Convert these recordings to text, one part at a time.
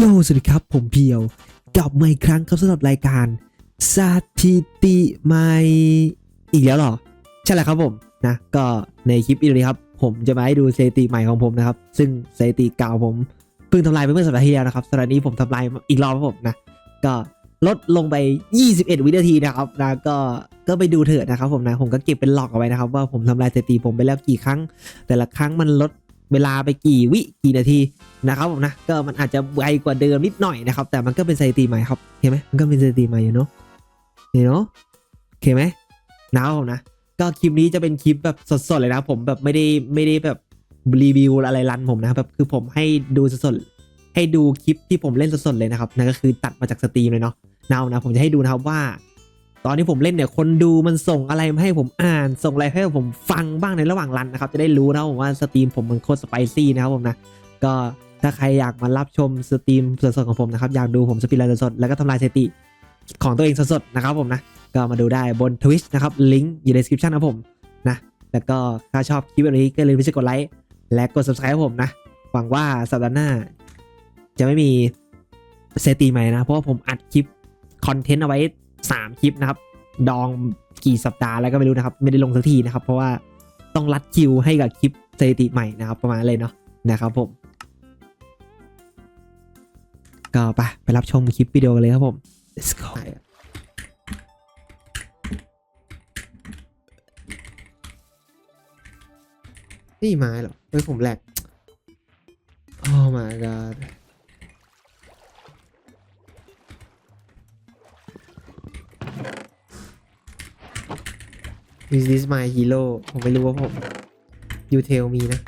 โยสวัสดีครับ ผมเพียว กลับมาอีกครั้งครับสำหรับรายการสถิติใหม่อีกแล้วหรอ ใช่แหละครับผมนะ ก็ในคลิปวิดีโอนี้ครับ ผมจะมาให้ดูสถิติใหม่ของผมนะครับ ซึ่งสถิติเก่าผมเพิ่งทำลายไปเมื่อสัปดาห์ที่แล้วนะครับสัปดาห์นี้ผมทำลายอีกรอบครับผมนะ ก็ลดลงไป 21 วินาทีนะครับนะก็ก็ไปดูเถอะนะครับผมนะ ผมก็เก็บเป็นหลอกเอาไว้นะครับ ว่าผมทำลายสถิติผมไปแล้วกี่ครั้ง แต่ละครั้งมันลด เวลาไปกี่วิกี่นาทีนะครับผมนะก็มันอาจจะไวกว่าเดิมนิดหน่อยนะครับ แต่มันก็เป็นสถิติใหม่ครับเห็นไหมมันก็เป็นสถิติใหม่อยู่เนาะเห็นเนาะโอเคไหมนะครับผมนะก็คลิปนี้จะเป็นคลิปแบบสดๆเลยนะผมแบบไม่ได้ไม่ได้แบบรีวิวอะไรรันผมนะแบบคือผมให้ดูสดๆให้ดูคลิปที่ผมเล่นสดๆเลยนะครับนั่นก็คือตัดมาจากสตรีมเลยเนาะนานะผมจะให้ดูนะครับว่า ตอนที่ผมเล่นเนี่ยคนดูมันส่งอะไรมาให้ผมอ่าน ส่งอะไรให้ผมฟังบ้างในระหว่างรันนะครับ จะได้รู้นะผมว่าสตรีมผมมันโคตรสไปซี่นะครับผมนะ ก็ถ้าใครอยากมารับชมสตรีมสดๆของผมนะครับ อยากดูผมสปีดไลน์สดๆแล้วก็ทำลายสถิติของตัวเองสดๆนะครับผมนะ ก็มาดูได้บน Twitch นะครับ ลิงก์อยู่ใน description นะผมนะ แล้วก็ถ้าชอบคลิปแบบนี้ก็อย่าลืมไปกดไลค์และกด subscribe ให้ผมนะ หวังว่าสัปดาห์หน้า จะไม่มีสถิติใหม่นะ เพราะว่าผมอัดคลิปคอนเทนต์เอาไว้ 3 คลิปนะครับ ดองกี่สัปดาห์แล้วก็ไม่รู้นะครับ ไม่ได้ลงสักทีนะครับ เพราะว่าต้องรัดคิวให้กับคลิปสถิติใหม่นะครับ ประมาณเลยเนาะนะครับผม ก็ไปไปรับชมคลิปวิดีโอกันเลยครับผม let's go นี่ไม้เหรอเฮ้ยผมแหลก oh my god is this my hero ผมไม่รู้ว่าผม you tell me นะ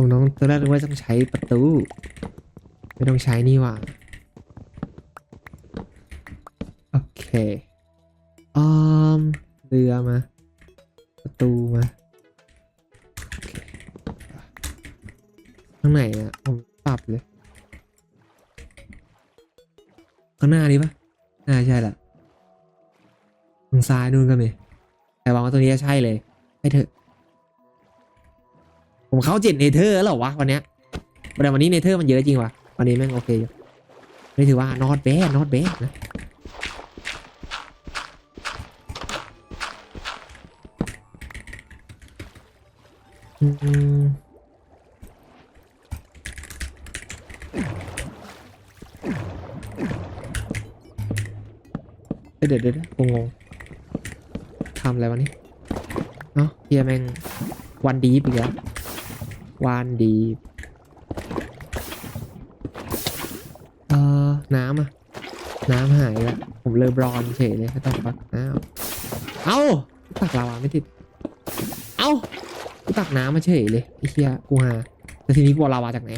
ผมน้องตอนแรกนึกว่าต้องใช้ประตู ไม่ต้องใช้นี่ว่าโอเคออมเรือมา ประตูมาข้างไหนอะผมปรับเลยข้างหน้านี้ปะน่าใช่ละทางซ้ายนู่นก็มีแต่วางว่าตรงนี้ใช่เลย ให้เถอะ ผมเข้าเจ็ดเนเธอร์แล้วเหรอวะวันเนี้ยแต่วันนี้เนเธอร์มันเยอะจริงวะวันนี้แม่งโอเคอยู่ไม่ถือว่า not bad not bad นะอืมเอเดี๋ยวเดี๋ยวเดี๋ยวงงทำอะไรวะนี่เนาะเฮียแม่งวันดีอีกแล้ว วันดีเอ่อน้ำอะน้ำหายล้วผมเลยบรอนเฉยเลยต้องปักอ้าวเอ้าตักลาวาไม่ติด เอ้ากูตักน้ำมาเฉยเลยไอ้เหี้ยกูหาแต่ทีนี้กูเอาลาวาจากไหน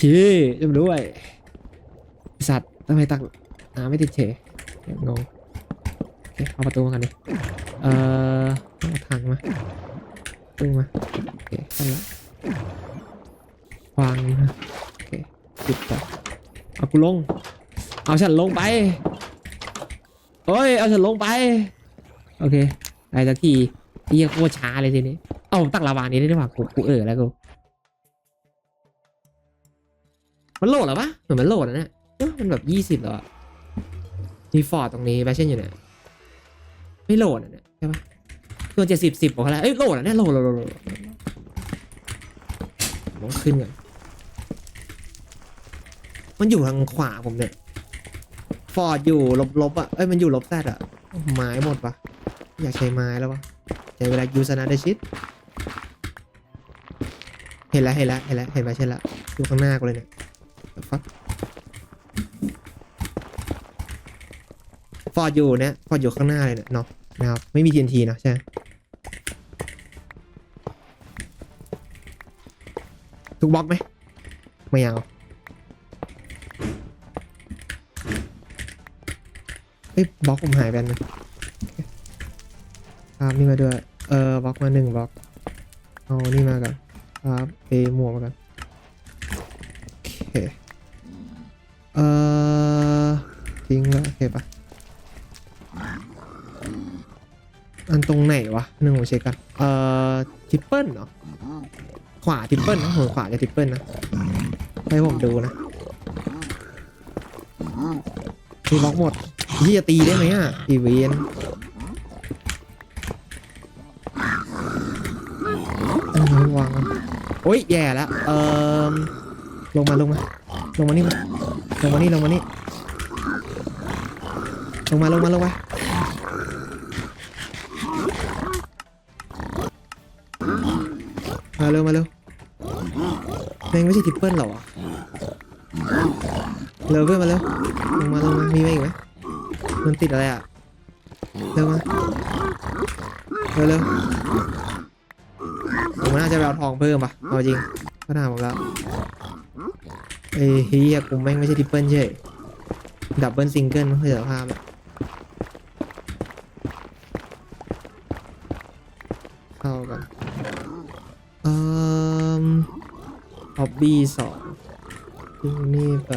ชี้จะมาด้วยสัตว์ทำไมตักน้ำไม่ติดเฉยงงเอาประตูกันดิเอ่อเอางมาตึงมาโอเคได้ละ วางนี่มาโอเคปิดต่อเอากูลง เอาฉันลงไปโอ้ย เอาฉันลงไป โอเคได้สักทีเฮียโคตรช้าเลยทีนี้ เอาตักลาวานี้ได้ด้วยว่ะกูกูเออแล้วกู มันโหลดแล้วปะเหมือนมันโหลดนะเนี่ยมันแบบยี่สิบแล้วอะมีฟอร์ดตรงนี้แฟชั่นอยู่เนี่ย ไม่โหลดอะเนี่ยใช่ปะตัวเจ็ดสิบสิบบอกอะไรเอ้ยโหลดอะเนี่ยโหลดโหลดโหลด ต้องขึ้นก่อนมันอยู่ทางขวาผมเนี่ย ฟอร์ดอยู่ลบๆอะเอ้ยมันอยู่ลบแซดอะไม้หมดปะอยากใช้ไม้แล้ววะใช้เวลายูสนาได้ชิด เห็นแล้วเห็นแล้วเห็นแล้วเห็นไหมใช่แล้วอยู่ข้างหน้ากูเลยเนี่ยฟักฟอร์ดอยู่เนี่ย ฟอร์ดอยู่ข้างหน้าเลยเนี่ยเนาะนะครับ ไม่มี TNT นะใช่ บล็อกไหมไม่เอาเอ้ยบล็อกผมหายไปนหนึงครับนี่มาด้วย เออบล็อกมาหนึ่งบล็อกเอานี่มากันครับเอหมวกมากันโอเคเออทิ้งแล้วโอเคปะอันตรงไหนวะหนึ่งผมเช็คกันเอ่อทิปเปิลเหรอข วาทิปเปิลนะหัวขวาจะทิปเปิลนะให้ผมดูนะมีบล็อกหมดที่จะตีได้ไหมอะอีเวนอืมวางโอ้ยแย่แล้วเอ่อลงมาลงมาลงมานี่มาลงมานี่ลงมานี่ลงมาลงมาลงมามาเร็วมาเร็ว แมงไม่ใช่ทิปเปิลหรอเร็วเพื่อนมาเร็วลงมาลงมามีไหมอีกไหมมันติดอะไรอะเร็วมาเร็วเร็วผมน่าจะไปเอาทองเพิ่มปะเอาจริงก็ถามผมแล้วไอ้เฮียกูแม่งไม่ใช่ทิปเปิลเฉยดับเบิลซิงเกิลมันคือสภาพอะเข้ากันเออ ฮอบบี้สองทิ้งนี่ไป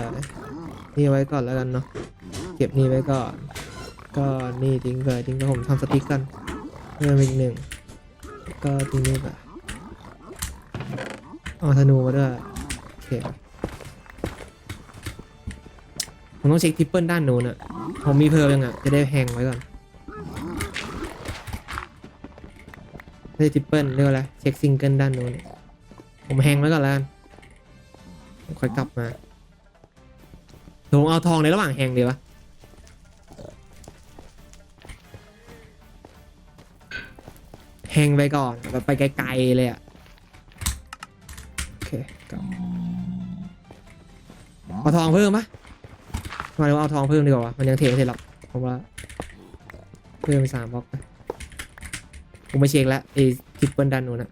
นี่ไว้ก่อนแล้วกันเนาะเก็บนี่ไว้ก่อน ก็นี่ทิ้งไปทิ้งไปผมทำสติ๊กกันเพิ่มอีกหนึ่งก็ทิ้งนี่ไปเอาธนูมาด้วยโอเคผมต้องเช็คทิปเปิลด้านนู้นอะผมมีเพิ่มยังอะจะได้แฮงไว้ก่อนไม่ใช่ทิปเปิลเรียกว่าอะไรเช็คซิงเกิลด้านนู้นผมแฮงไว้ก่อนแล้วกัน ค่อยกลับมาเดี๋ยวผมเอาทองในระหว่างแฮงดีปะแฮงไปก่อนแบบไปไกลๆเลยอะโอเคกลับเอาทองเพิ่มปะมเราเอาทองเพิ่มดีกว่าวะมันยังเทไม่เสร็จหรอกเพราะว่าเพิ่มสามบล็อกไปผมไปเช็คแล้วไอ้ทิปเปิลด้านนู้นอะ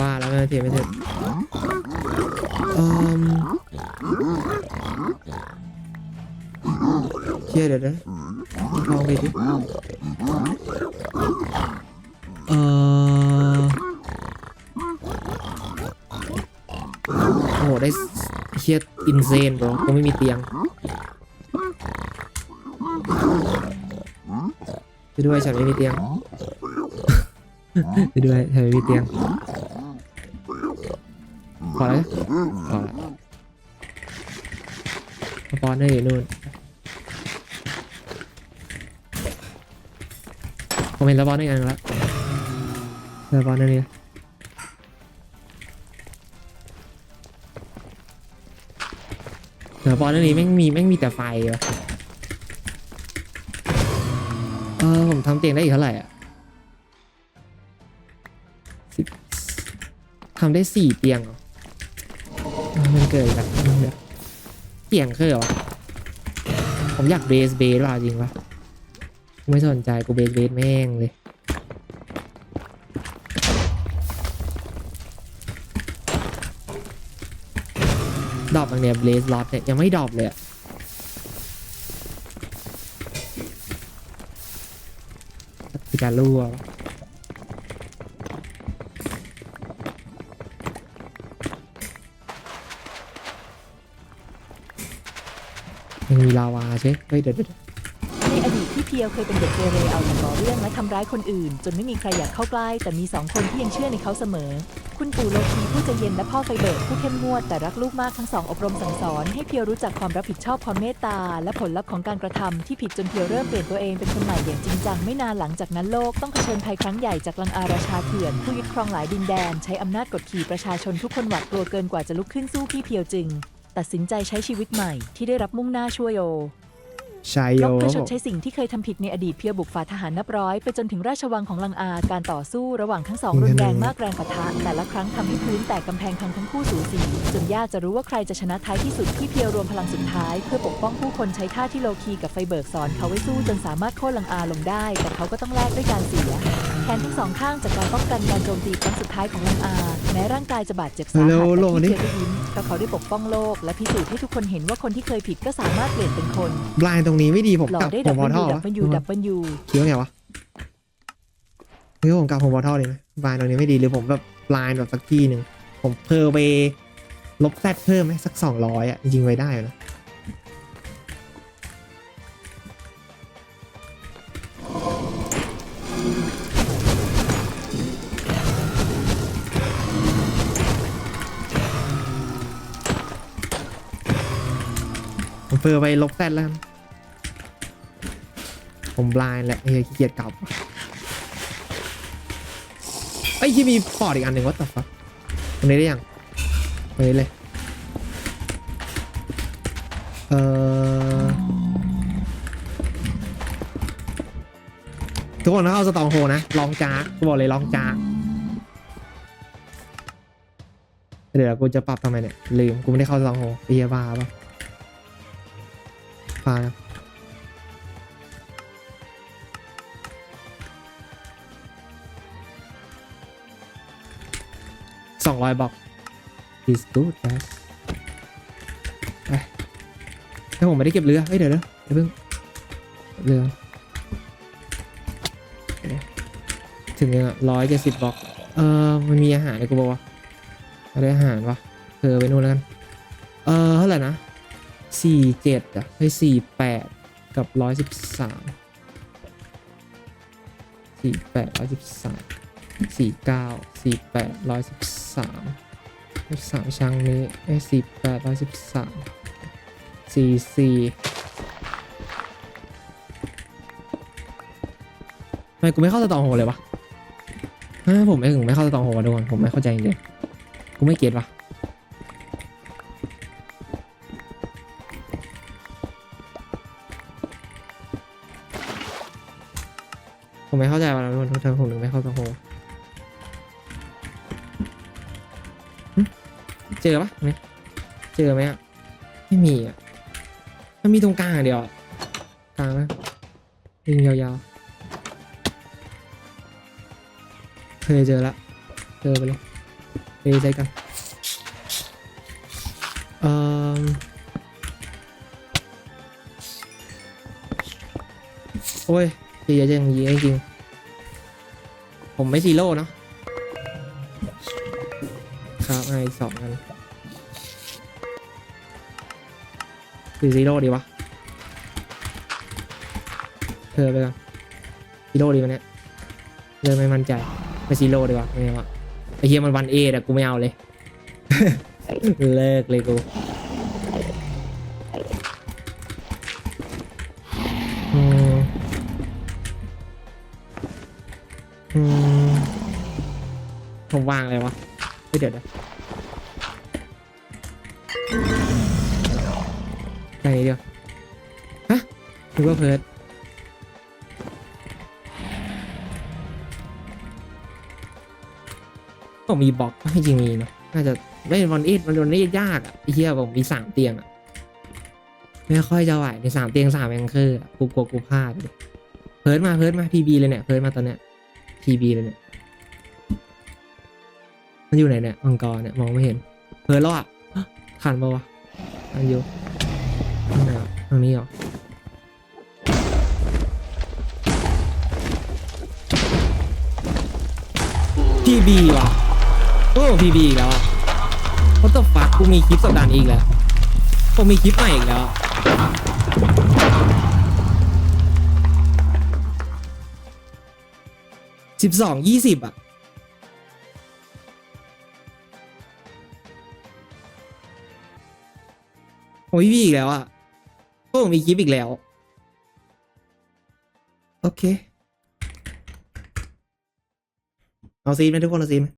ว่าแล้วนะเทียไม่เสร็จอืมเชี่ยเดี๋ยวนะลองไปดิเออโอ้โหได้เชี่ยอินเซนบรก็ไม่มีเตียงไปด้วยฉันไม่มีเตียงไปด้วยฉันไม่มีเตียง อแล้วนะพอแล้วปอนเนอร์อยู่นู่นผมเห็นสปอนเนอร์อีกอังแล้วสปอนเนอร์นี่สปอนเนอร์นี้แม่งมีแม่งมีแต่ไฟวะเออผมทำเตียงได้อีกเท่าไหร่อะสิบทำได้สี่เตียงเหรออ่า มันเกิดแบบเสียงคือเหรอผมอยากเบสเบสว่ะจริงวะกูไม่สนใจกูเบสเบสแม่งเลยดรอปบางเนี่ยเบสล็อตเนี่ยยังไม่ดรอปเลยอะพิการรั่ว มีลาวาใช่เฮ้ยเดี๋ยวเดี๋ยวในอดีตพี่เพียวเคยเป็นเด็กเกเรเอาแต่ก่อเรื่องและทำร้ายคนอื่น จนไม่มีใครอยากเข้าใกล้ แต่มีสองคนที่ยังเชื่อในเขาเสมอ คุณปู่โลคีผู้ใจเย็นและพ่อไฟเบิร์ดผู้เข้มงวดแต่รักลูกมากทั้งสองอบรมสั่งสอน ให้เพียวรู้จักความรับผิดชอบความเมตตา และผลลัพธ์ของการกระทำที่ผิดจนเพียวเริ่มเปลี่ยนตัวเองเป็นคนใหม่อย่างจริงจังไม่นานหลังจากนั้นโลกต้องเผชิญภัยครั้งใหญ่จากลังอาราชาเถื่อน ผู้ยึดครองหลายดินแดน ใช้อำนาจกดขี่ประชาชนทุกคนหวาดกลัวเกินกว่าจะลุกขึ้นสู้พี่เพียวจึง ตัดสินใจใช้ชีวิตใหม่ที่ได้รับมุ่งหน้าช่วยโย ชัยโยลบเพื่อคชรับดผมใช้สิ่งที่เคยทำผิดในอดีตเพียวบุกฝ่าทหารนับร้อย ไปจนถึงราชวังของลังอา การต่อสู้ระหว่างทั้งสองรุนแรงมากแรงปะทะ แต่ละครั้งทำให้พื้นแตกกำแพงพังทั้งคู่สูสีจนยากจะรู้ว่าใครจะชนะท้ายที่สุดที่เพียวรวมพลังสุดท้าย เพื่อปกป้องผู้คนใช้ท่าที่โลคีกับไฟเบิร์กสอนเขาไว้สู้จนสามารถโค่นลังอาลงได้ แต่เขาก็ต้องแลกด้วยการเสียแขนทั้งสองข้างจากการป้องกันการโจมตีครั้งสุดท้ายของลังอา แม้ร่างกายจะบาดเจ็บสาหัสเร็วแต่โลนี่ที่เพียวได้ยิ้มเพราะเขาได้ปกป้องโลก และพิสูจน์ให้ทุกคนเห็นว่าคนที่เคยผิดก็สามารถเปลี่ยนเป็นคนบลายตรงนี้ไม่ดีผมหล่กลัอบได้ผดัมบพอเบิลท่ยูอดับเบิลยูดับเบิลยูคิดว่าไงวะคิดว่าผมกลับผมพอท่อดีไหมบลายตรงนี้ไม่ดีหรือผมแบบบลายแบบสักที่หนึ่งผมเพอไปลบแซดเพิ่มไหมสักสองร้อยอะจริงๆไว้ได้อยู่นะผมเฟอร์ไปลบแซดแล้วกัน ผมบลายแหละเฮียขี้เกียจกลับไอ้ที่มีปอดอีกอันหนึ่งวัตถุฟักตรงนี้ได้ยังตรงนี้เลย เออทุกคนต้องเข้าสตองโฮนะ ลองจ้ากูบอกเลยลองจ้าเดี๋ยวกูจะปรับทำไมเนี่ย ลืม กูไม่ได้เข้าสตองโฮไอ้เฮียบ้าปะพานะ องร้อยบอก is good guys ไปแต่ผมไม่ได้เก็บเรือ เฮ้ยเดี๋ยวเดี๋ยวเดี๋ยวเพิ่งเรือ ถึงยังร้อยเจ็ดสิบบอก เออมันมีอาหารเลยกูบอกว่าอะไรอาหารวะเออไปนู่นแล้วกัน เออเท่าไหร่นะสี่เจ็ดอะให้สี่แปดกับร้อยสิบสามสี่แปดร้อยสิบสาม สี่เก้าสี่แปดร้อยสิบสามสิบสามช่างนี้ไอ้สี่แปดร้อยสิบสามสี่สี่ทำไมกูไม่เข้าสตองโฮเลยวะฮะผมไม่ถึงไม่เข้าสตองโฮวะทุกคนผมไม่เข้าใจจริงๆกูไม่เก็ตวะผมไม่เข้าใจว่าทุกคนทำไมผมถึงไม่เข้าสโฮ เจอปะเนี่ยเจอไหมอะไม่มีอะมันมีตรงกลางเดียวกลางนะยิงยาวๆเคยเจอละเจอไปเลยไปใจกันเอ่อโอ้ยเยอะจังยิงจริงๆผมไม่ซีโร่เนาะครับไอ้สองอัน คือซีโร่ดีวะเธอไปก่อนซีโร่ดีมันเนี้ยเริ่มไม่มั่นใจไปซีโร่ดีกว่าไม่เอาอะไอเฮียมันวันเอแต่กูไม่เอาเลย เลิกเลยกูผมวางเลยวะเฮ้ยเดี๋ยวเดี๋ยว เดียว ฮะนึกว่าเพิร์ดผมมีบล็อกไม่จริงมีเนอะน่าจะไม่วันอีดมันโดนได้ยากอะเหี้ยผมมีสามเตียงอะ ไม่ค่อยจะไหวในสามเตียงสามแองเกอร์กูกลัวกูพลาดเลยเพิร์ดมาเพิร์ดมาพีบีเลยเนี่ยเพิร์ดมาตอนเนี้ยทีบีเลยเนี่ย มันอยู่ไหนเนี่ยมังกรเนี่ยมองไม่เห็น เพิร์ลอะขันปะวะอันอยู่ ไหนอะทางนี้เหรอพีบีว่ะ โอ้พีบีอีกแล้วอะ What the fuck กูมีคลิปสัปดาห์นี้อีกแล้วผมมีคลิปใหม่อีกแล้ว สิบสองยี่สิบอะ โอ้ยพี่อีกแล้วอะ กผมมีคลิปอีกแล้ว โอเค เอาซีนไหมทุกคนเอาซีนไหม